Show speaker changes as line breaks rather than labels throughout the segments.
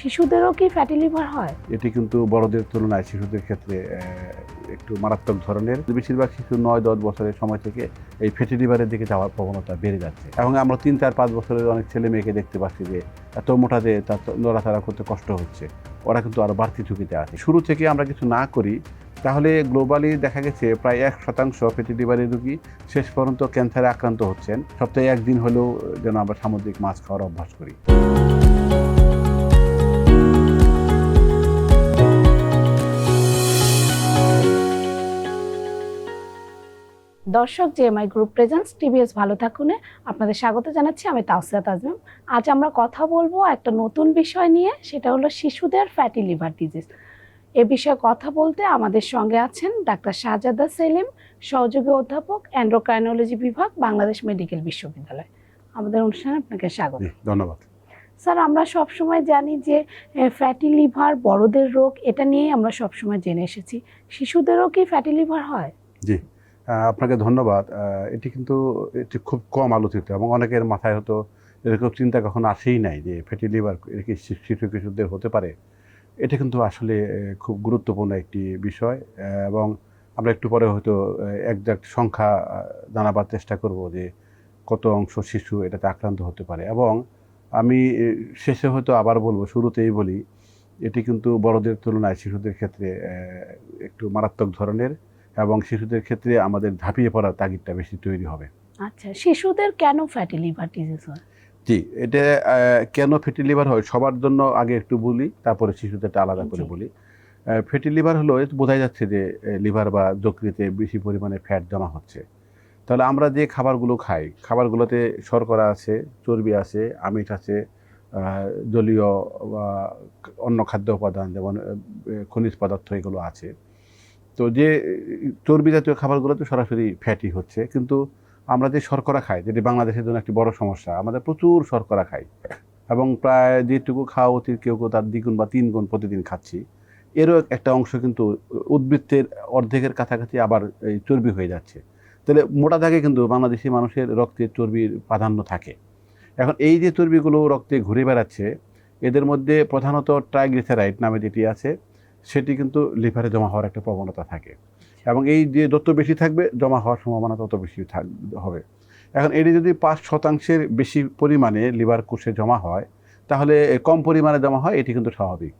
শিশুদেরও কি fatty liver হয়?
এটি কিন্তু বড়দের তুলনায় শিশুদের ক্ষেত্রে একটু মারাত্মক ধরনের। বেশিরভাগ শিশু নয়, দশ বছরের সময় থেকে এই ফ্যাটি লিভারের দিকে যাওয়ার প্রবণতা বেড়ে যাচ্ছে। এবং আমরা তিন চার পাঁচ বছরের অনেক ছেলে মেয়েকে দেখতে পাচ্ছি যে, এত মোটা যে তার নড়াচড়া করতে কষ্ট হচ্ছে। ওরা কিন্তু আরও বাড়তি ঝুঁকিতে আছে। শুরু থেকে আমরা কিছু না করি, তাহলে গ্লোবালি দেখা গেছে প্রায় এক শতাংশ ফ্যাটি লিভারের রোগী শেষ পর্যন্ত ক্যান্সারে আক্রান্ত হচ্ছেন। সপ্তাহে একদিন হলেও যেন আমরা সামুদ্রিক মাছ খাওয়ার অভ্যাস করি।
দর্শক জেএমআই গ্রুপ প্রেজেন্স টিভিএস ভালো থাকুনে। আপনাদের স্বাগত জানাচ্ছি আমি তাওসিয়াত আজম আজ আমরা কথা বলব একটা নতুন বিষয় নিয়ে সেটা হলো শিশুদের ফ্যাটি লিভার ডিজিজ এ বিষয়ে কথা বলতে আমাদের সঙ্গে আছেন ডাক্তার শাহজাদা সেলিম সহযোগী অধ্যাপক অ্যান্ড্রোক্রাইনোলজি বিভাগ বাংলাদেশ মেডিকেল বিশ্ববিদ্যালয়। আমাদের অনুষ্ঠানে আপনাকে স্বাগত।
ধন্যবাদ।
স্যার আমরা সবসময় জানি যে ফ্যাটি লিভার বড়দের রোগ এটা নিয়েই আমরা সবসময় জেনে এসেছি। শিশুদেরও কি ফ্যাটি লিভার হয়?
জি। আপনাকে ধন্যবাদ। এটি কিন্তু এটি খুব কম আলোচিত এবং অনেকের মাথায় হয়তো এরকম চিন্তা কখনো আসেই নাই যে ফ্যাটি লিভার শি- শিশু কিশোরদের হতে পারে। এটা কিন্তু আসলে খুব গুরুত্বপূর্ণ একটি বিষয় এবং আমরা একটু পরে হয়তো একজাক্ট সংখ্যা জানাবার চেষ্টা করব যে কত অংশ শিশু এটাতে আক্রান্ত হতে পারে। এবং আমি শেষে হয়তো আবার বলব, শুরুতেই বলি, এটি কিন্তু বড়দের তুলনায় শিশুদের ক্ষেত্রে একটু মারাত্মক ধরনের এবং শিশুদের ক্ষেত্রে আমাদের ঝাঁপিয়ে পড়ার তাগিদটা বেশি তৈরি হবে।
আচ্ছা শিশুদের কেন ফ্যাটি লিভার ডিজিজ হয়?
জি এটা কেন ফ্যাটি লিভার হয় সবার জন্য আগে একটু বলি তারপরে শিশুদেরটা আলাদা করে বলি। ফ্যাটি লিভার হলো বোঝাই যাচ্ছে যে লিভার বা যকৃতে বেশি পরিমাণে ফ্যাট জমা হচ্ছে। তাহলে আমরা যে খাবারগুলো খাই খাবারগুলোতে শর্করা আছে চর্বি আছে আমিষ আছে জলীয় বা অন্য খাদ্য উপাদান যেমন খনিজ পদার্থ এগুলো আছে। তো যে, চর্বি জাতীয় খাবারগুলোতে সরাসরি ফ্যাটি হচ্ছে, কিন্তু আমরা যে শর্করা খাই, যেটি বাংলাদেশের জন্য একটি বড় সমস্যা, আমাদের প্রচুর শর্করা খাই। এবং প্রায় যেটুকু খাওয়া উচিত কেউ কেউ তার দ্বিগুণ বা তিন গুণ প্রতিদিন খাচ্ছি। এরও একটা অংশ কিন্তু উদ্বৃত্তের অর্ধেকের কাছাকাছি আবার এই চর্বি হয়ে যাচ্ছে। তাহলে মোটা দাগে কিন্তু বাংলাদেশি মানুষের রক্তে চর্বির প্রাধান্য থাকে। এখন এই যে চর্বিগুলো রক্তে ঘুরে বেড়াচ্ছে, এদের মধ্যে প্রধানত ট্রাইগ্লিসারাইড নামে যেটি আছে সেটি কিন্তু লিভারে জমা হওয়ার একটা প্রবণতা থাকে। এবং এই যে যত বেশি থাকবে, জমা হওয়ার সম্ভাবনা তত বেশি হবে। এখন এটি যদি পাঁচ শতাংশের বেশি পরিমাণে লিভার কোষে জমা হয়, তাহলে কম পরিমাণে জমা হয়, এটি কিন্তু স্বাভাবিক।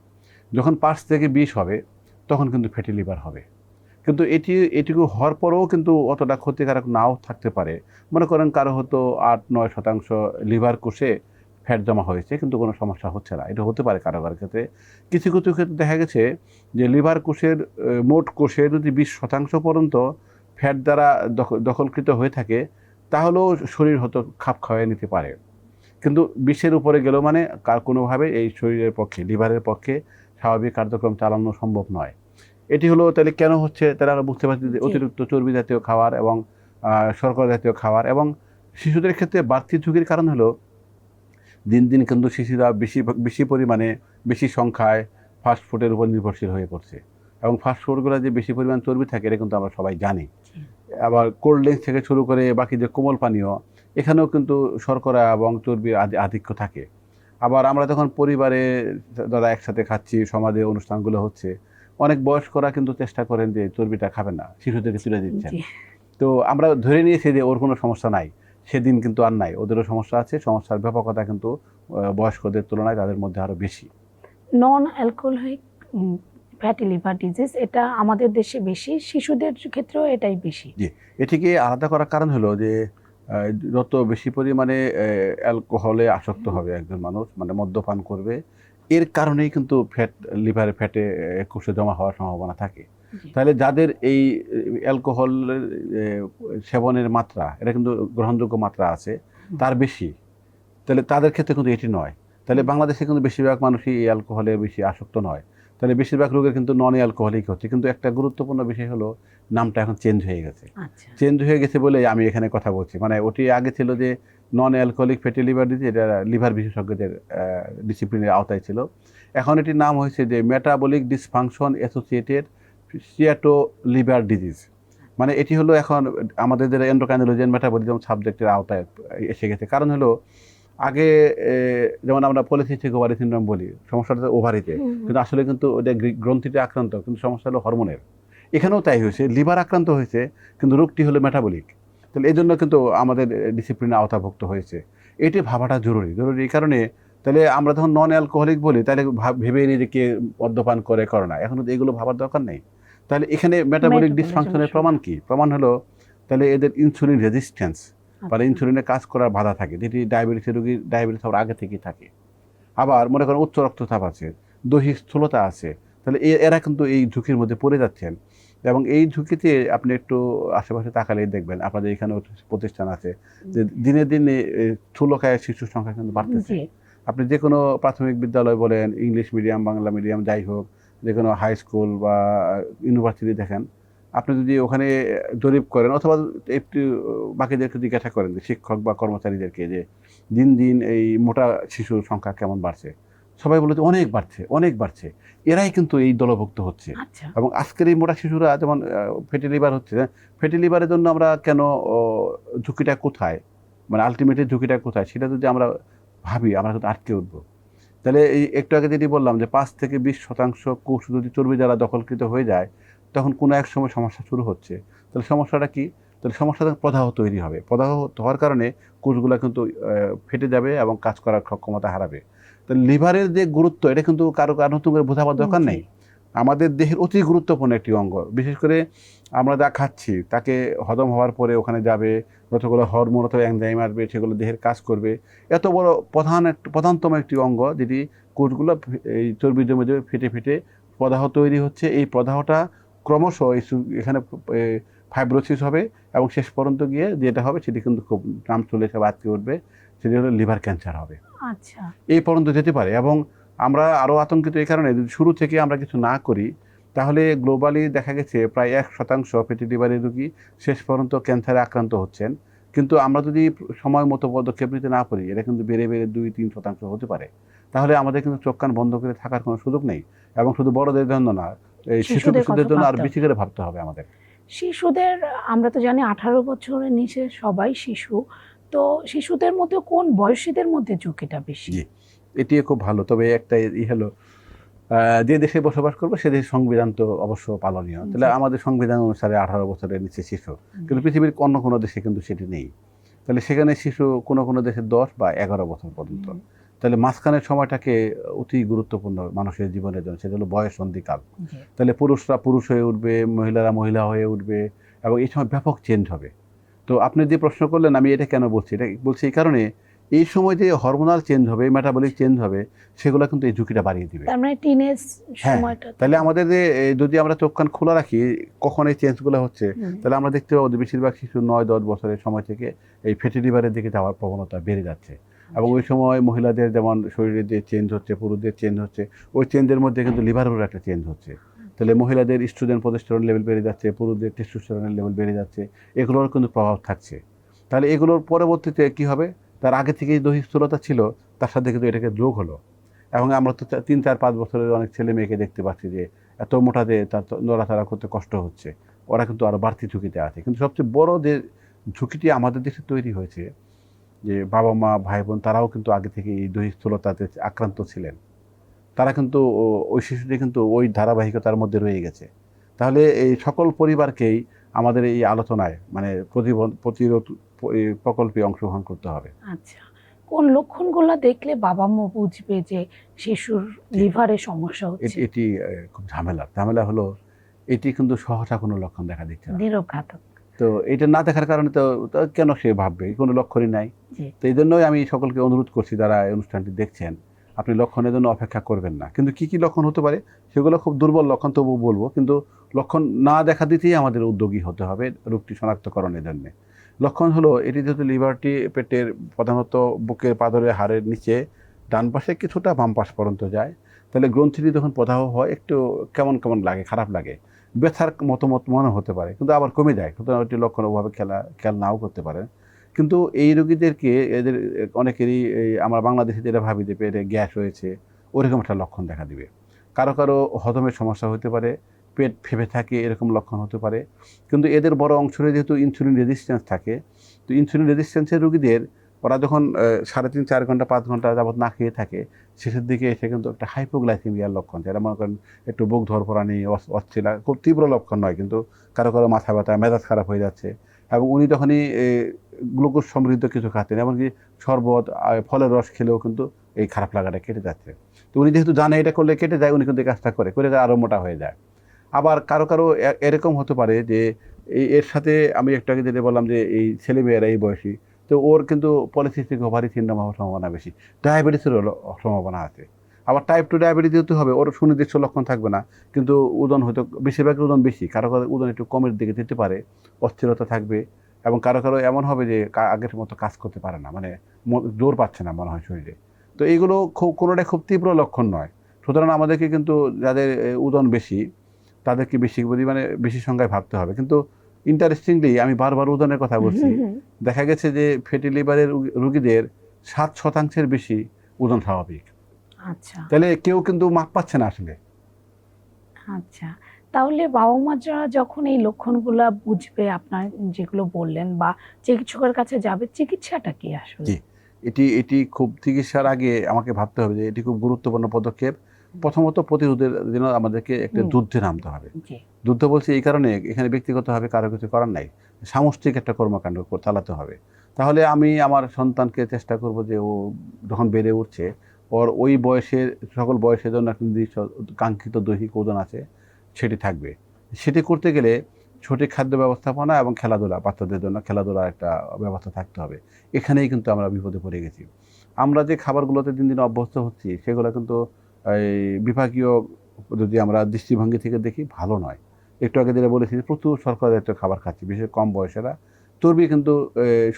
যখন পাঁচ থেকে বিশ হবে, তখন কিন্তু ফ্যাটি লিভার হবে। কিন্তু এটি, এটুকু হওয়ার পরেও কিন্তু অতটা ক্ষতিকারক নাও থাকতে পারে। মনে করেন কারও হয়তো আট, নয় শতাংশ লিভার কোষে ফ্যাট জমা হয়েছে কিন্তু কোনো সমস্যা হচ্ছে না। এটা হতে পারে কারও কারও ক্ষেত্রে। কিছু কিছু ক্ষেত্রে দেখা গেছে যে লিভার কোষের মোট কোষে যদি বিশ শতাংশ পর্যন্ত ফ্যাট দ্বারা দখ- দখলকৃত হয়ে থাকে তাহলেও শরীর হয়তো খাপ খাওয়াই নিতে পারে। কিন্তু বিশের উপরে গেলেও মানে কার কোনোভাবে এই শরীরের পক্ষে লিভারের পক্ষে স্বাভাবিক কার্যক্রম চালানো সম্ভব নয়। এটি হলো তাহলে কেন হচ্ছে? তারা বুঝতে পারছি যে অতিরিক্ত চর্বি জাতীয় খাবার এবং শর্করা জাতীয় খাবার এবং শিশুদের ক্ষেত্রে বাড়তি ঝুঁকির কারণ হলো দিন দিন কিন্তু শিশুরা বেশি বেশি পরিমাণে বেশি সংখ্যায় ফাস্ট ফুডের উপর নির্ভরশীল হয়ে পড়ছে। এবং ফাস্ট ফুডগুলো যে বেশি পরিমাণ চর্বি থাকে এটা কিন্তু আমরা সবাই জানি। আবার কোল্ড ড্রিঙ্কস থেকে শুরু করে বাকি যে কোমল পানীয় এখানেও কিন্তু শর্করা এবং চর্বির আধি- আধিক্য থাকে। আবার আমরা যখন পরিবারে যারা একসাথে খাচ্ছি সমাজে অনুষ্ঠানগুলো হচ্ছে অনেক বয়স্করা কিন্তু চেষ্টা করেন যে চর্বিটা খাবেন না শিশুদেরকে তুলে দিচ্ছেন। তো আমরা ধরে নিয়েছি যে ওর কোনো সমস্যা নাই। সেদিন কিন্তু আর নাই। ওদেরও সমস্যা আছে সমস্যার ব্যাপকতা কিন্তু বয়স্কদের তুলনায় তাদের মধ্যে আরও বেশি।
Non alcoholic fatty liver disease এটা আমাদের দেশে বেশি শিশুদের ক্ষেত্রেও এটাই বেশি।
জি এটিকে আলাদা করার কারণ হলো যে যত বেশি পরিমাণে অ্যালকোহলে আসক্ত হবে একজন মানুষ মানে মদ্যপান করবে এর কারণেই কিন্তু ফ্যাট লিভারে ফ্যাটে কোষে জমা হওয়ার সম্ভাবনা থাকে। তাহলে যাদের এই অ্যালকোহল সেবনের মাত্রা এটা কিন্তু গ্রহণযোগ্য মাত্রা আছে তার বেশি। তাহলে তাদের ক্ষেত্রে কিন্তু এটি নয়। তাহলে বাংলাদেশে কিন্তু বেশিরভাগ মানুষই এই অ্যালকোহলে বেশি আসক্ত নয়। তাহলে বেশিরভাগ রোগের কিন্তু নন অ্যালকোহলিক হচ্ছে। কিন্তু একটা গুরুত্বপূর্ণ বিষয় হলো নামটা এখন চেঞ্জ হয়ে গেছে।
আচ্ছা।
চেঞ্জ হয়ে গেছে বলে আমি এখানে কথা বলছি। মানে ওটি আগে ছিল যে non alcoholic fatty liver disease এটা লিভার বিশেষজ্ঞদের ডিসিপ্লিনের আওতায় ছিল। এখন এটির নাম হয়েছে যে metabolic dysfunction associated steatotic liver disease. মানে এটি হলো এখন আমাদের যারা এন্ডোকাইনোলজি মেটাবলিজম সাবজেক্টের আওতায় এসে গেছে। কারণ হলো আগে যেমন আমরা পলিসিস্টিক ওভারি সিন্ড্রোম বলি সমস্যাটা ওভারিতে কিন্তু আসলে কিন্তু ওটা গ্রি- গ্রন্থিতে আক্রান্ত কিন্তু সমস্যা হলো হরমোনের এখানেও তাই হয়েছে লিভার আক্রান্ত হয়েছে কিন্তু রোগটি হলো মেটাবলিক তাহলে এই জন্য কিন্তু আমাদের ডিসিপ্লিনে আওতাভুক্ত হয়েছে। এটি ভাবাটা জরুরি জরুরি এই কারণে তাহলে আমরা যখন নন অ্যালকোহলিক বলি তাহলে ভাব- নিই যে কে মদ্যপান করে করে না। এখন তো এগুলো ভাবার দরকার নেই। তাহলে এখানে মেটাবলিক ডিসফাংশনের প্রমাণ কি? প্রমাণ হলো তাহলে এদের ইনসুলিন রেজিস্ট্যান্স। মানে ইনসুলিনের কাজ করার বাধা থাকে যেটি ডায়াবেটিসের রোগীর ডায়াবেটিস হওয়ার আগে থেকেই থাকে। আবার মনে করেন উচ্চ রক্তচাপ আছে দৈহিক স্থূলতা আছে তাহলে এ- এরা কিন্তু এই ঝুঁকির মধ্যে পড়ে যাচ্ছেন। এবং এই ঝুঁকিতে আপনি একটু আশেপাশে তাকালেই দেখবেন আপনাদের এখানেও প্রতিষ্ঠান আছে যে দিনে দিনে স্থূলকায় শিশুর সংখ্যা কিন্তু বাড়তেছে। আপনি যে কোনো প্রাথমিক বিদ্যালয় বলেন ইংলিশ মিডিয়াম বাংলা মিডিয়াম যাই হোক যে কোনো হাই স্কুল বা ইউনিভার্সিটি দেখেন আপনি যদি ওখানে জরিপ করেন অথবা একটু বাকিদেরকে জিজ্ঞাসা করেন যে শিক্ষক বা কর্মচারীদেরকে যে দিন দিন এই মোটা শিশুর সংখ্যা কেমন বাড়ছে সবাই বলে যে অনেক বাড়ছে অনেক বাড়ছে। এরাই কিন্তু এই দলভুক্ত হচ্ছে।
আচ্ছা।
এবং আজকের এই মোটা শিশুরা যেমন ফেটি লিভার হচ্ছে ফেটি লিভারের জন্য আমরা কেন ঝুঁকিটা কোথায়? মানে আলটিমেটলি ঝুঁকিটা কোথায়? সেটা যদি আমরা ভাবি আমরা কিন্তু আটকে উঠবো। তাহলে এই একটু আগে যেটি বললাম যে পাঁচ থেকে বিশ শতাংশ কোষ যদি চর্বি দ্বারা দখলকৃত হয়ে যায় তখন কোনো এক সময় সমস্যা শুরু হচ্ছে। তাহলে সমস্যাটা কি? তাহলে সমস্যাটা প্রদাহ তৈরি হবে। প্রদাহ হওয়ার কারণে কোষগুলো কিন্তু ফেটে যাবে এবং কাজ করার ক্ষমতা হারাবে। তাহলে লিভারের যে গুরুত্ব এটা কিন্তু কারও কারও নতুন করে বোঝাবার দরকার নেই। আমাদের দেহের অতি গুরুত্বপূর্ণ একটি অঙ্গ। বিশেষ করে আমরা যা খাচ্ছি তাকে হজম হওয়ার পরে ওখানে যাবে যতগুলো হরমোন অথবা এনজাইম আসবে সেগুলো দেহের কাজ করবে। এত বড় প্রধান এক- প্রধানতম একটি অঙ্গ যেটি কোষগুলো এই চর্বি জমে জমে ফেটে ফেটে প্রদাহ তৈরি হচ্ছে। এই প্রদাহটা ক্রমশ এই এখানে ফাইব্রোসিস হবে এবং শেষ পর্যন্ত গিয়ে যেটা হবে সেটি কিন্তু খুব নাম চলে এসে আটকে উঠবে সেটি হলো লিভার ক্যান্সার হবে।
আচ্ছা।
এই পর্যন্ত যেতে পারে এবং আমরা আরও আতঙ্কিত এই কারণে যদি শুরু থেকে আমরা কিছু না করি তাহলে গ্লোবালি দেখা গেছে প্রায় এক শতাংশ ফেটি লিভারের রোগী শেষ পর্যন্ত ক্যান্সারে আক্রান্ত হচ্ছেন। কিন্তু আমরা যদি সময় মতো পদক্ষেপ নিতে না পারি এটা কিন্তু বেড়ে বেড়ে দুই তিন শতাংশ হতে পারে। তাহলে আমাদের কিন্তু চোখ কান বন্ধ করে থাকার কোনো সুযোগ নেই এবং শুধু বড়দের জন্য না এই শিশু
শিশুদের
কিশোরদের জন্য আর বেশি করে ভাবতে হবে আমাদের।
শিশুদের আমরা তো জানি আঠারো বছরের নিচে সবাই শিশু তো শিশুদের মধ্যে কোন বয়সীদের মধ্যে ঝুঁকিটা বেশি?
জি। এটি খুব ভালো। তবে একটা ই হলো যে দেশে বসবাস করব সে দেশের সংবিধান তো অবশ্য পালনীয়। তাহলে আমাদের সংবিধান অনুসারে আঠারো বছরের নিচে শিশু। কিন্তু পৃথিবীর অন্য কোনো দেশে কিন্তু সেটি নেই। তাহলে সেখানে শিশু কোনো কোনো দেশে দশ বা এগারো বছর পর্যন্ত। তাহলে মাঝখানের সময়টাকে অতি গুরুত্বপূর্ণ মানুষের জীবনের জন্য সেটা হলো বয়স সন্ধিকাল। তাহলে পুরুষরা পুরুষ হয়ে উঠবে মহিলারা মহিলা হয়ে উঠবে এবং এই সময় ব্যাপক চেঞ্জ হবে। তো আপনি যে প্রশ্ন করলেন আমি এটা কেন বলছি? এটা বলছি এই কারণে এই সময় যে হরমোনাল চেঞ্জ হবে মেটাবলিক চেঞ্জ হবে সেগুলো কিন্তু এই ঝুঁকিটা বাড়িয়ে দিবে।
তার মানে টিনেজ
হ্যাঁ,
সময়টা
তাহলে আমাদের যে যদি আমরা চোখ কান খোলা রাখি কখন এই চেঞ্জগুলো হচ্ছে তাহলে আমরা দেখতে পাবো যে বেশিরভাগ শিশু নয় দশ বছরের সময় থেকে এই ফ্যাটি লিভারের দিকে যাওয়ার প্রবণতা বেড়ে যাচ্ছে। এবং ওই সময় মহিলাদের যেমন শরীরে যে চেঞ্জ হচ্ছে পুরুষদের চেঞ্জ হচ্ছে ওই চেঞ্জের মধ্যে কিন্তু লিভারেরও একটা চেঞ্জ হচ্ছে। তাহলে মহিলাদের স্টুডেন্ট প্রতিষ্ঠান লেভেল বেড়ে যাচ্ছে পুরুষদের টেস্টোস্টেরনের লেভেল বেড়ে যাচ্ছে এগুলোর কিন্তু প্রভাব থাকছে। তাহলে এগুলোর পরবর্তীতে কি হবে? তার আগে থেকেই দৈহিক স্থূলতা ছিল, তার সাথে কিন্তু এটাকে যোগ হলো। এবং আমরা তো তিন চার পাঁচ বছরের অনেক ছেলে মেয়েকে দেখতে পাচ্ছি যে এত মোটাতে তার নড়াচড়া করতে কষ্ট হচ্ছে। ওরা কিন্তু আরও বাড়তি ঝুঁকিতে আছে। কিন্তু সবচেয়ে বড় যে ঝুঁকিটি আমাদের দেশে তৈরি হয়েছে, যে বাবা মা, ভাই বোন, তারাও কিন্তু আগে থেকে এই দৈহিক স্থূলতাতে আক্রান্ত ছিলেন। তারা কিন্তু ওই শিশুটি কিন্তু ওই ধারাবাহিকতার মধ্যে রয়ে গেছে। তাহলে এই সকল পরিবারকেই আমাদের এই আলোচনায় মানে প্রতিরোধ প্রকল্পে অংশগ্রহণ করতে হবে।
আচ্ছা কোন লক্ষণগুলো দেখলে বাবা মা বুঝবে যে শিশুর লিভারে সমস্যা হচ্ছে?
এটি খুব ঝামেলা। ঝামেলা হলো এটি কিন্তু সহসা কোনো লক্ষণ দেখা দিচ্ছে না।
নিরবঘাতক
তো এটা না দেখার কারণে তো তো কেন সে ভাববে? কোনো লক্ষণই নাই। তো এই জন্যই আমি সকলকে অনুরোধ করছি যারা এই অনুষ্ঠানটি দেখছেন আপনি লক্ষণের জন্য অপেক্ষা করবেন না। কিন্তু কি কি লক্ষণ হতে পারে? সেগুলো খুব দুর্বল লক্ষণ তবু বলব। কিন্তু লক্ষণ না দেখা দিতেই আমাদের উদ্যোগী হতে হবে রোগটি শনাক্তকরণের জন্য লক্ষণ হলো এটি যেহেতু লিভারটি পেটের প্রধানত বুকের পাদরের হাড়ের নিচে, ডান পাশে কিছুটা বাম পাশ পর্যন্ত যায়। তাহলে গ্রন্থিটি যখন প্রদাহ হয়, একটু কেমন কেমন লাগে, খারাপ লাগে? ব্যথার মতামত মনে হতে পারে, কিন্তু আবার কমে যায়। সুতরাং এটি লক্ষণ ওভাবে খেলা, খেয়াল নাও করতে পারে। কিন্তু এই রোগীদেরকে এদের অনেকেরই আমরা বাংলাদেশে যেটা ভাবি যে পেটে গ্যাস রয়েছে, ওরকম একটা লক্ষণ দেখা দিবে। কারও কারও হজমের সমস্যা হতে পারে পেট ফেপে থাকে, এরকম লক্ষণ হতে পারে। কিন্তু এদের বড় অংশের যেহেতু ইনসুলিন রেজিস্ট্যান্স থাকে, তো ইনসুলিন রেজিস্ট্যান্সের রোগীদের, ওরা যখন সাড়ে তিন, চার ঘণ্টা, পাঁচ ঘণ্টা যাবত না খেয়ে থাকে, শেষের দিকে এসে কিন্তু একটা হাইপোগ্লাইসেমিয়ার লক্ষণ যেটা মনে করেন একটু বুক ধরপড়ানি অস- অস্থিরা খুব তীব্র লক্ষণ নয়, কিন্তু কারও কারও মাথা ব্যথা, মেজাজ খারাপ হয়ে যাচ্ছে। এবং উনি তখনই গ্লুকোজ সমৃদ্ধ কিছু খাচ্ছেন, এমনকি শরবত ফলের রস খেলেও কিন্তু এই খারাপ লাগাটা কেটে যাচ্ছে। তো উনি যেহেতু জানে এটা করলে কেটে যায়, উনি কিন্তু কাজটা করে করে আরও মোটা হয়ে যায়। আবার কারও কারও এরকম হতে পারে যে এর সাথে আমি একটু যেটা বললাম যে এই ছেলেমেয়েরা এই বয়সী। তো ওর কিন্তু পলিসিস্টিক ওভারি সিন্ড্রোম হওয়ার সম্ভাবনা বেশি। ডায়াবেটিসেরও ল- সম্ভাবনা আছে। আবার টাইপ টু ডায়াবেটিস যেহেতু হবে, ওর সুনির্দিষ্ট লক্ষণ থাকবে না। কিন্তু ওজন হয়তো বেশিরভাগ ওজন বেশি। কারও কারও ওজন একটু কমের দিকে যেতে পারে, অস্থিরতা থাকবে। এবং কারও কারও এমন হবে যে আগের মতো কাজ করতে পারে না। মানে জোর পাচ্ছে না মনে হয় শরীরে। তো এইগুলো খুব কোনোটাই খুব তীব্র লক্ষণ নয়। সুতরাং আমাদেরকে কিন্তু যাদের ওজন বেশি তাদেরকে বেশি পরিমাণে বেশি সংখ্যায় ভাবতে হবে। কিন্তু ইন্টারেস্টিংলি আমি বারবার ওজনের কথা বলছি দেখা গেছে যে ফ্যাটি লিভারের রুগীদের সাত শতাংশের বেশি ওজন স্বাভাবিক।
আচ্ছা।
তাহলে কেউ কিন্তু মাপ পাচ্ছে না আসলে।
আচ্ছা। তাহলে বাবা মারা যখন এই লক্ষণগুলা বুঝবে আপনার যেগুলো বললেন বা চিকিৎসকের কাছে যাবে চিকিৎসাটা কি আসলে?
এটি এটি খুব চিকিৎসার আগে আমাকে ভাবতে হবে যে এটি খুব গুরুত্বপূর্ণ পদক্ষেপ। প্রথমত প্রতিরোধের জন্য আমাদেরকে একটা যুদ্ধে নামতে হবে। যুদ্ধ বলছি এই কারণে এখানে ব্যক্তিগতভাবে কারও কিছু করার নাই। সামষ্টিক একটা কর্মকাণ্ড চালাতে হবে। তাহলে আমি আমার সন্তানকে চেষ্টা করব যে ও যখন বেড়ে উঠছে ওর ওই বয়সের সকল বয়সের জন্য একটা নির্দিষ্ট কাঙ্ক্ষিত দৈহিক ওজন আছে সেটি থাকবে। সেটি করতে গেলে সঠিক খাদ্য ব্যবস্থাপনা এবং খেলাধুলা বাচ্চাদের জন্য খেলাধুলার একটা ব্যবস্থা থাকতে হবে। এখানেই কিন্তু আমরা বিপদে পড়ে গেছি। আমরা যে খাবারগুলোতে দিন দিন অভ্যস্ত হচ্ছি সেগুলো কিন্তু এই বিভাগীয় যদি আমরা দৃষ্টিভঙ্গি থেকে দেখি ভালো নয়। একটু আগে যেটা বলেছি প্রচুর শর্করা জাতীয় খাবার খাচ্ছি বিশেষ কম বয়সেরা। চর্বি কিন্তু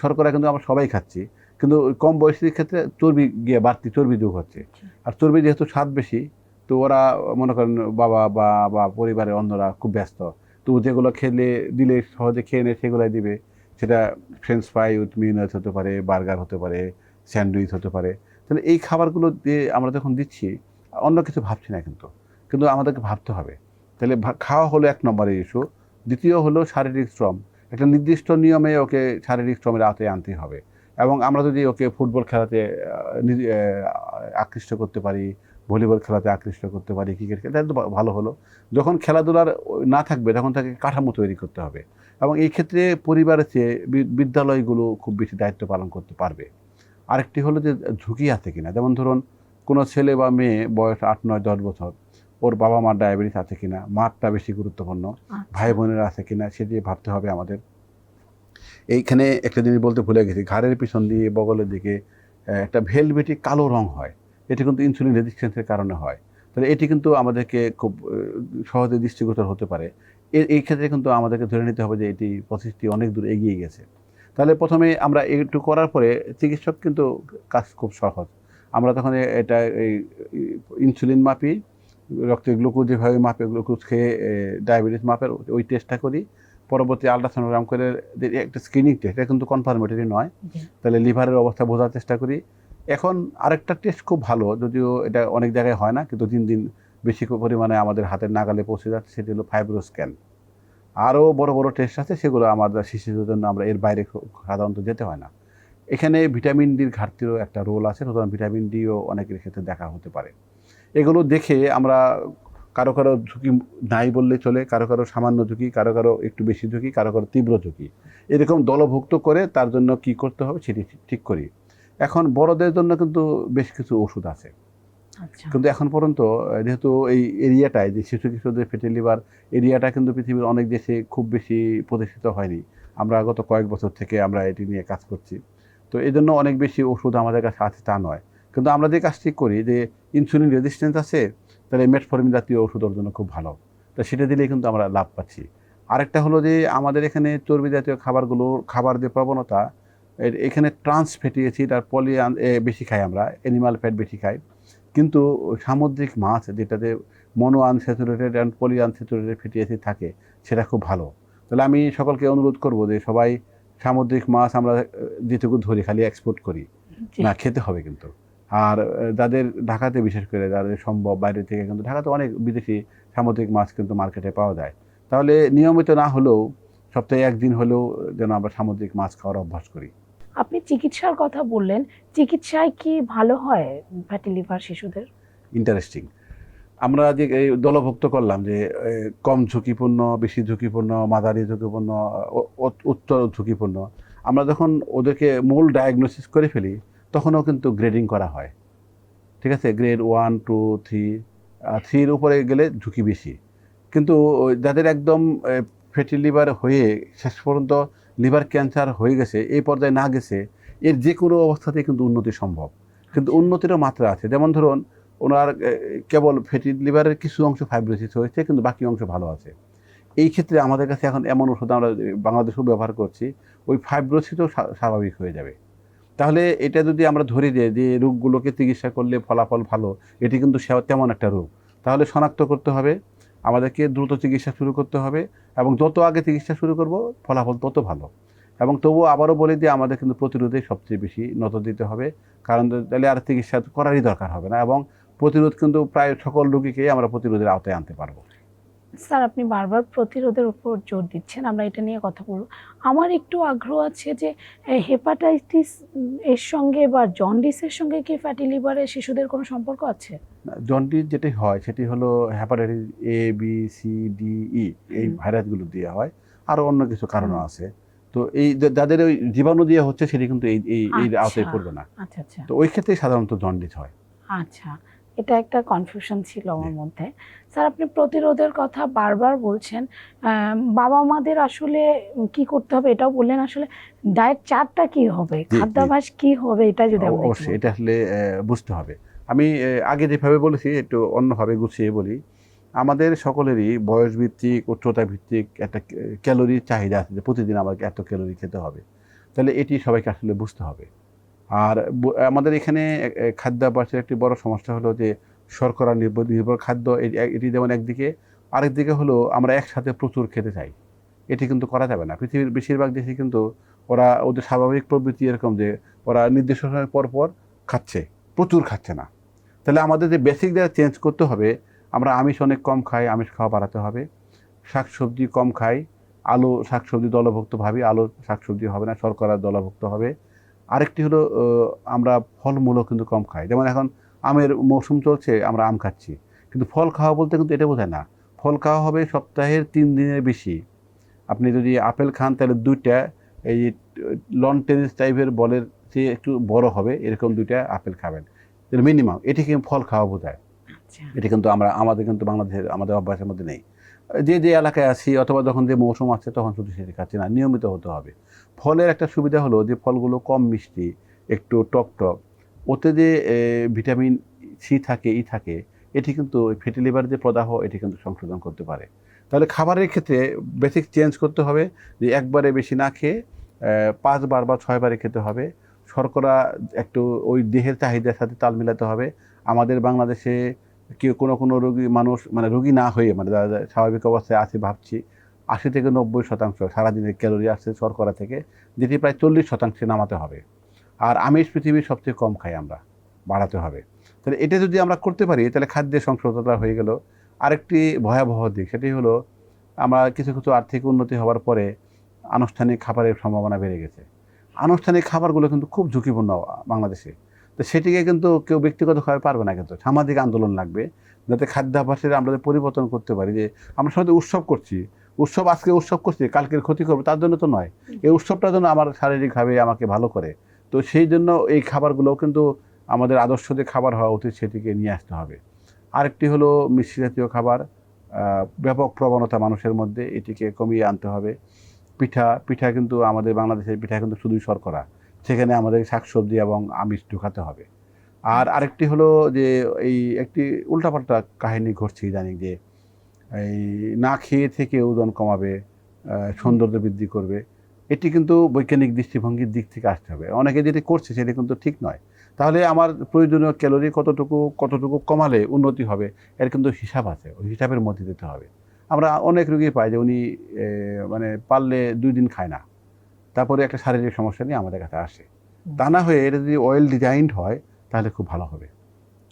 শর্করা কিন্তু আমরা সবাই খাচ্ছি। কিন্তু কম বয়সীদের ক্ষেত্রে চর্বি গিয়ে বাড়তি চর্বি যোগ হচ্ছে। আর চর্বি যেহেতু স্বাদ বেশি তো ওরা মনে করেন বাবা বা বা পরিবারের অন্যরা খুব ব্যস্ত। তো যেগুলো খেলে দিলে সহজে খেয়ে নেয় সেগুলাই দিবে। সেটা ফ্রেঞ্চ ফ্রাই উইথ মিউনাস হতে পারে বার্গার হতে পারে স্যান্ডউইচ হতে পারে। তাহলে এই খাবারগুলো দিয়ে আমরা যখন দিচ্ছি অন্য কিছু ভাবছি না কিন্তু। কিন্তু আমাদেরকে ভাবতে হবে। তাহলে খাওয়া হলো এক নম্বরের ইস্যু দ্বিতীয় হলো শারীরিক শ্রম। একটা নির্দিষ্ট নিয়মে ওকে শারীরিক শ্রমের আওতায় আনতে হবে। এবং আমরা যদি ওকে ফুটবল খেলাতে আকৃষ্ট করতে পারি, ভলিবল খেলাতে আকৃষ্ট করতে পারি, ক্রিকেট খেলাতে তো ভালো হলো। যখন খেলাধুলার না থাকবে, তখন তাকে কাঠামো তৈরি করতে হবে। এবং এই ক্ষেত্রে পরিবারের চেয়ে বিদ্যালয়গুলো খুব বেশি দায়িত্ব পালন করতে পারবে। আরেকটি হলো যে ঝুঁকি আছে কিনা। যেমন ধরুন কোনো ছেলে বা মেয়ে বয়স আট নয় দশ বছর ওর বাবা মার ডায়াবেটিস আছে কিনা মারটা বেশি গুরুত্বপূর্ণ
আচ্ছা।
ভাই বোনেরা আছে কিনা সেটি ভাবতে হবে আমাদের। এইখানে একটা জিনিস বলতে ভুলে গেছি ঘাড়ের পিছন দিয়ে বগলের দিকে একটা ভেলভেটি কালো রং হয় এটি কিন্তু ইনসুলিন রেজিস্ট্যান্সের কারণে হয়। তাহলে এটি কিন্তু আমাদেরকে খুব সহজে দৃষ্টিগোচর হতে পারে। এই ক্ষেত্রে কিন্তু আমাদেরকে ধরে নিতে হবে যে এটি প্রসেসটি অনেক দূর এগিয়ে গেছে। তাহলে প্রথমে আমরা একটু করার পরে চিকিৎসক কিন্তু কাজ খুব সহজ। আমরা তখন এটা এই ইনসুলিন মাপি রক্তে গ্লুকোজ যেভাবে মাপে গ্লুকোজ খেয়ে ডায়াবেটিস মাপের ওই টেস্টটা করি। পরবর্তী আলট্রাসোনোগ্রাম করে একটা স্ক্রিনিং টেস্ট এটা কিন্তু কনফার্মেটরি নয়। তাহলে লিভারের অবস্থা বোঝার চেষ্টা করি। এখন আরেকটা টেস্ট খুব ভালো যদিও এটা অনেক জায়গায় হয় না কিন্তু দিন দিন বেশি পরিমাণে আমাদের হাতের নাগালে পৌঁছে যাচ্ছে সেটি হলো ফাইব্রো স্ক্যান আরও বড় বড় টেস্ট আছে সেগুলো আমাদের শিশুদের জন্য আমরা এর বাইরে সাধারণত যেতে হয় না। এখানে ভিটামিন ডির ঘাটতিরও একটা রোল আছে সুতরাং ভিটামিন ডিও অনেকের ক্ষেত্রে দেখা হতে পারে। এগুলো দেখে আমরা কারও কারও ঝুঁকি নাই বললে চলে কারও কারও সামান্য ঝুঁকি কারও কারও একটু বেশি ঝুঁকি কারও কারও তীব্র ঝুঁকি। এরকম দলভুক্ত করে তার জন্য কি করতে হবে সেটি ঠিক- করি। এখন বড়দের জন্য কিন্তু বেশ কিছু ওষুধ আছে।
আচ্ছা।
কিন্তু এখন পর্যন্ত যেহেতু এই এরিয়াটায় যে শিশু কিশোরদের ফেটে লিভার এরিয়াটা কিন্তু পৃথিবীর অনেক দেশে খুব বেশি প্রতিষ্ঠিত হয়নি। আমরা গত কয়েক বছর থেকে আমরা এটি নিয়ে কাজ করছি। তো এই জন্য অনেক বেশি ওষুধ আমাদের কাছে আছে, তা নয়। কিন্তু আমরা যে কাজটি করি, যে ইনসুলিন রেজিস্ট্যান্স আছে, তাহলে মেটফর্মিন জাতীয় ওষুধ ওর জন্য খুব ভালো। তো সেটা দিলেই কিন্তু আমরা লাভ পাচ্ছি। আরেকটা হলো যে আমাদের এখানে চর্বি জাতীয় খাবারগুলো, খাবার যে প্রবণতা এখানে ট্রান্স ফ্যাটি অ্যাসিড আর পলি বেশি খাই আমরা অ্যানিমাল ফ্যাট বেশি খাই। কিন্তু সামুদ্রিক মাছ যেটাতে mono unsaturated and poly unsaturated fatty acid থাকে, সেটা খুব ভালো। তাহলে আমি সকলকে অনুরোধ করব যে সবাই সামুদ্রিক মাছ আমরা যেটুকু ধরি খালি এক্সপোর্ট করি। না খেতে হবে কিন্তু। আর যাদের ঢাকাতে বিশেষ করে যাদের সম্ভব বাইরে থেকে কিন্তু ঢাকাতে অনেক বিদেশি সামুদ্রিক মাছ কিন্তু মার্কেটে পাওয়া যায়। তাহলে নিয়মিত না হলেও সপ্তাহে একদিন হলেও যেন আমরা সামুদ্রিক মাছ খাওয়ার অভ্যাস করি।
আপনি চিকিৎসার কথা বললেন চিকিৎসায় কি ভালো হয় ফ্যাটি লিভার শিশুদের?
ইন্টারেস্টিং আমরা যে এই দলভুক্ত করলাম যে কম ঝুঁকিপূর্ণ বেশি ঝুঁকিপূর্ণ মাঝারি ঝুঁকিপূর্ণ উচ্চ ঝুঁকিপূর্ণ আমরা যখন ওদেরকে মূল ডায়াগনোসিস করে ফেলি তখনও কিন্তু গ্রেডিং করা হয়। ঠিক আছে? গ্রেড ওয়ান টু থ্রি থ্রির উপরে গেলে ঝুঁকি বেশি। কিন্তু যাদের একদম ফ্যাটি লিভার হয়ে শেষ পর্যন্ত লিভার ক্যান্সার হয়ে গেছে এই পর্যায়ে না গেছে এর যে কোনো অবস্থাতেই কিন্তু উন্নতি সম্ভব। কিন্তু উন্নতিরও মাত্রা আছে। যেমন ধরুন ওনার কেবল ফ্যাটি লিভারের কিছু অংশ ফাইব্রোসিস হয়েছে, কিন্তু বাকি অংশ ভালো আছে। এই ক্ষেত্রে আমাদের কাছে এখন এমন ওষুধ আমরা বাংলাদেশেও ব্যবহার করছি, ওই ফাইব্রোসিসও স্বা- স্বাভাবিক হয়ে যাবে। তাহলে এটা যদি আমরা ধরে দিই যে রোগগুলোকে চিকিৎসা করলে ফলাফল ভালো, এটি কিন্তু তেমন একটা রোগ। তাহলে শনাক্ত করতে হবে, আমাদেরকে দ্রুত চিকিৎসা শুরু করতে হবে এবং যত আগে চিকিৎসা শুরু করব, ফলাফল তত ভালো। এবং তবুও আবারও বলে দিয়ে আমাদের কিন্তু প্রতিরোধে সবচেয়ে বেশি নজর দিতে হবে, কারণ তাহলে আর চিকিৎসা করারই দরকার হবে না এবং প্রতিরোধ কিন্তু প্রায় সকল রোগীকেই আমরা প্রতিরোধের আওতায় আনতে পারব।
স্যার আপনি বারবার প্রতিরোধের উপর জোর দিচ্ছেন আমরা এটা নিয়ে কথা বলব। আমার একটু আগ্রহ আছে যে হেপাটাইটিস এর সঙ্গে বা জন্ডিসের সঙ্গে কি ফ্যাটি লিভারের শিশুদের কোনো সম্পর্ক আছে?
জন্ডিস যেটি হয় সেটি হলো hepatitis A B C D E এই। ভাইরাসগুলো দিয়ে হয়। আরও অন্য কিছু কারণও আছে। তো এই যাদের ওই জীবাণু দিয়ে হচ্ছে সেটি কিন্তু এই এই এই
আচ্ছা।
আওতায় পড়বে না।
আচ্ছা আচ্ছা।
তো ওই ক্ষেত্রে সাধারণত জন্ডিস হয়।
আচ্ছা। এটা একটা কনফিউশন ছিল আমার মধ্যে। স্যার আপনি প্রতিরোধের কথা বারবার বলছেন। বাবা মাদের আসলে কি করতে হবে এটাও বললেন আসলে ডায়েট চারটা কি হবে?
জি।
খাদ্যাভ্যাস কি হবে এটা যদি
অবশ্যই এটা আসলে বুঝতে হবে। আমি আগে যেভাবে বলেছি একটু অন্যভাবে গুছিয়ে বলি। আমাদের সকলেরই বয়স ভিত্তিক উচ্চতা ভিত্তিক একটা ক্যালোরির চাহিদা আছে যে প্রতিদিন আমাকে এত ক্যালোরি খেতে হবে। তাহলে এটি সবাইকে আসলে বুঝতে হবে। আর আমাদের এখানে খাদ্যাভ্যাসের একটি বড় সমস্যা হলো যে শর্করা নির্ভর নির্ভর খাদ্য এটি যেমন একদিকে আরেকদিকে হলো আমরা একসাথে প্রচুর খেতে চাই। এটি কিন্তু করা যাবে না। পৃথিবীর বেশিরভাগ দেশে কিন্তু ওরা ওদের স্বাভাবিক প্রবৃত্তি এরকম যে ওরা নির্দিষ্ট সময় পর পর খাচ্ছে, প্রচুর খাচ্ছে না। তাহলে আমাদের যে বেসিক যা চেঞ্জ করতে হবে, আমরা আমিষ অনেক কম খাই, আমিষ খাওয়া বাড়াতে হবে। শাকসবজি কম খাই, আলু, শাকসবজি দলভুক্ত ভাবি, আলু, শাকসবজি হবে না শর্করা দলভুক্ত হবে। আরেকটি হলো আমরা ফলমূলও কিন্তু কম খাই। যেমন এখন আমের মৌসুম চলছে আমরা আম খাচ্ছি। কিন্তু ফল খাওয়া বলতে কিন্তু এটা বোঝায় না। ফল খাওয়া হবে সপ্তাহের তিন দিনের বেশি। আপনি যদি আপেল খান তাহলে দুইটা এই লন টেনিস টাইপের বলের চেয়ে একটু বড় হবে এরকম দুইটা আপেল খাবেন। মিনিমাম এটি কিন্তু ফল খাওয়া বোঝায়।
আচ্ছা।
এটি কিন্তু আমরা আমাদের কিন্তু বাংলাদেশের আমাদের অভ্যাসের মধ্যে নেই। যে যে এলাকায় আছি অথবা যখন যে মৌসুম আছে, তখন শুধু সেটি খাচ্ছি না, নিয়মিত হতে হবে। ফলের একটা সুবিধা হলো যে ফলগুলো কম মিষ্টি, একটু টক টক, ওতে যে ভিটামিন সি থাকে, ই থাকে, এটি কিন্তু ফ্যাটি লিভার যে প্রদাহ, এটি কিন্তু সংশোধন করতে পারে। তাহলে খাবারের ক্ষেত্রে বেসিক চেঞ্জ করতে হবে যে একবারে বেশি না খেয়ে পাঁচবার বা ছয়বারে খেতে হবে। শর্করা একটু ওই দেহের চাহিদার সাথে তাল মিলাতে হবে। আমাদের বাংলাদেশে কেউ কোনো কোনো রোগী মানুষ মানে রোগী না হয়ে মানে যারা স্বাভাবিক অবস্থায় আছে ভাবছি, আশি থেকে নব্বই শতাংশ সারাদিনের ক্যালোরি আসছে শর্করা থেকে, যেটি প্রায় চল্লিশ শতাংশে নামাতে হবে। আর আমিষ পৃথিবীর সবচেয়ে কম খাই আমরা, বাড়াতে হবে। তাহলে এটা যদি আমরা করতে পারি, তাহলে খাদ্যের সংশোধনতা হয়ে গেল। আরেকটি ভয়াবহ দিক, সেটি হলো আমরা কিছু কিছু আর্থিক উন্নতি হওয়ার পরে আনুষ্ঠানিক খাবারের সম্ভাবনা বেড়ে গেছে। আনুষ্ঠানিক খাবারগুলো কিন্তু খুব ঝুঁকিপূর্ণ বাংলাদেশে। তো সেটিকে কিন্তু কেউ ব্যক্তিগতভাবে পারবে না কিন্তু। সামাজিক আন্দোলন লাগবে, যাতে খাদ্যাভ্যাসের আমরা পরিবর্তন করতে পারি, যে আমরা সবাই উৎসব করছি, উৎসব আজকে উৎসব করছি, কালকের ক্ষতি করবে, তার জন্য তো নয়। এই উৎসবটার জন্য আমার শারীরিকভাবে আমাকে ভালো করে। তো সেই জন্য এই খাবারগুলোও কিন্তু আমাদের আদর্শ যে খাবার হওয়া উচিত সেটিকে নিয়ে আসতে হবে। আরেকটি হলো মিষ্টি জাতীয় খাবার। ব্যাপক প্রবণতা মানুষের মধ্যে, এটিকে কমিয়ে আনতে হবে। পিঠা পিঠা কিন্তু আমাদের বাংলাদেশের পিঠা কিন্তু শুধুই শর্করা। সেখানে আমাদের শাকসবজি এবং আমিষ ঢুকাতে হবে। আর আরেকটি হলো যে, এই একটি উল্টাপাল্টা কাহিনী ঘটছে জানি যে, এই না খেয়ে থেকে ওজন কমাবে সৌন্দর্য বৃদ্ধি করবে, এটি কিন্তু বৈজ্ঞানিক দৃষ্টিভঙ্গির দিক থেকে আসতে হবে। অনেকে যেটি করছে সেটি কিন্তু ঠিক নয়। তাহলে আমার প্রয়োজনীয় ক্যালোরি কতটুকু কতটুকু কমালে উন্নতি হবে, এর কিন্তু হিসাব আছে, ওই হিসাবের মধ্যে দিতে হবে। আমরা অনেক রোগী পাই যে উনি মানে পারলে দুই দিন খায় না। তারপরে একটা শারীরিক সমস্যা নিয়ে আমাদের কাছে আসে। তা না হয়ে এটা যদি ওয়েল ডিজাইনড হয় তাহলে খুব ভালো হবে।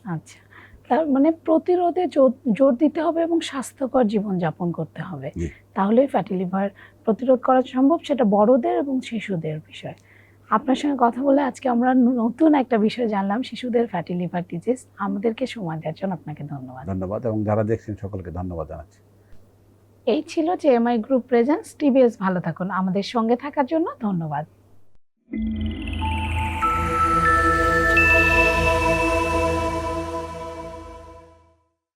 আচ্ছা। তার মানে প্রতিরোধে জোর দিতে হবে এবং স্বাস্থ্যকর জীবনযাপন করতে হবে। তাহলে ফ্যাটি লিভার প্রতিরোধ করা সম্ভব সেটা বড়দের এবং শিশুদের বিষয়। আপনার সঙ্গে কথা বলে আজকে আমরা নতুন একটা বিষয় জানলাম শিশুদের ফ্যাটি লিভার ডিজিজ আমাদেরকে সময় দেওয়ার জন্য আপনাকে ধন্যবাদ।
ধন্যবাদ এবং যারা দেখছেন সকলকে ধন্যবাদ জানাচ্ছি।
এই ছিল যে এমআই গ্রুপ প্রেজেন্স টিভিএস ভালো থাকুন। আমাদের সঙ্গে থাকার জন্য ধন্যবাদ।